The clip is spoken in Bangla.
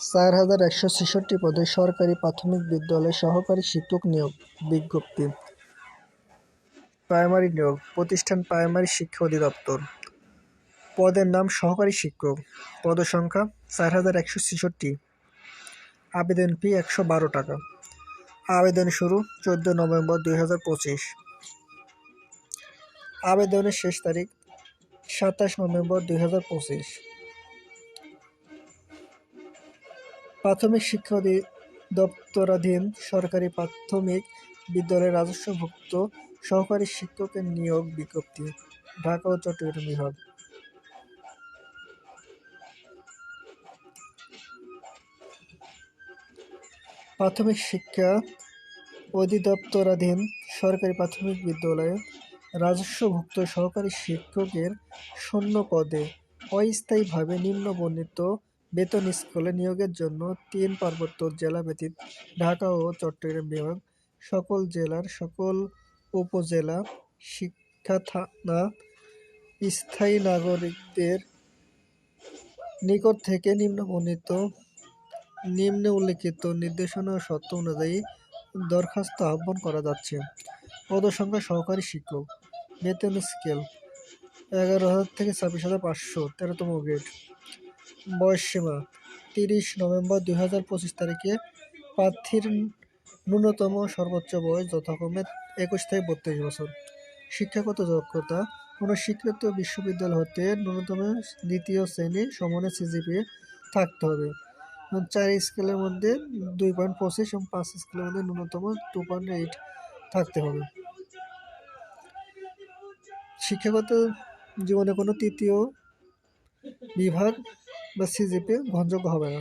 চার হাজার একশো ছেষট্টি পদে সরকারি প্রাথমিক বিদ্যালয়ে সহকারী শিক্ষক নিয়োগ বিজ্ঞপ্তি। প্রাইমারি নিয়োগ, প্রতিষ্ঠান প্রাইমারি শিক্ষা অধিদপ্তর। পদের নাম সহকারী শিক্ষক। পদসংখ্যা চার হাজার একশো ছেষট্টি। আবেদন ফি একশো বারো টাকা। আবেদন শুরু চোদ্দ নভেম্বর দুই হাজার পঁচিশ। আবেদনের শেষ তারিখ সাতাশ নভেম্বর দুই হাজার পঁচিশ। প্রাথমিক শিক্ষা দপ্তরাধীন সরকারি প্রাথমিক বিদ্যালয়ের রাজস্বভুক্ত সহকারী শিক্ষকের নিয়োগ বিজ্ঞপ্তি, ঢাকা ও চট্টগ্রাম বিভাগ। প্রাথমিক শিক্ষা অধিদপ্তরাধীন সরকারি প্রাথমিক বিদ্যালয়ে রাজস্বভুক্ত সহকারী শিক্ষকের শূন্য পদে অস্থায়ীভাবে নিম্নবর্ণিত বেতন স্কেলে নিয়োগের জন্য তিন পার্বত্য জেলা ব্যতীত ঢাকা ও চট্টগ্রাম বিভাগ সকল জেলার সকল উপজেলা শিক্ষা থানা স্থায়ী নাগরিকদের নিকট থেকে নিম্নে উল্লিখিত নির্দেশনা ও অনুযায়ী দরখাস্ত আহ্বান করা যাচ্ছে। পদসংখ্যা সহকারী শিক্ষক, বেতন স্কেল এগারো হাজার থেকে ছাব্বিশ হাজার পাঁচশো তেরোতম গ্রেড। বয়সসীমা তিরিশ নভেম্বর দুই হাজার পঁচিশ তারিখে প্রার্থীর ন্যূনতম সর্বোচ্চ বয়স যথাক্রমে একুশ থেকে বত্রিশ বছর। শিক্ষাগত দক্ষতা কোনো স্বীকৃত বিশ্ববিদ্যালয় হতে ন্যূনতম দ্বিতীয় শ্রেণি সমানের সিজিপিএ থাকতে হবে। চার স্কেলের মধ্যে দুই পয়েন্ট পঁচিশ এবং পাঁচ স্কেলের মধ্যে ন্যূনতম টু পয়েন্ট এইট থাকতে হবে। শিক্ষাগত জীবনে কোনো তৃতীয় বিভাগ বা সিজিপি গ্রহণযোগ্য হবে না।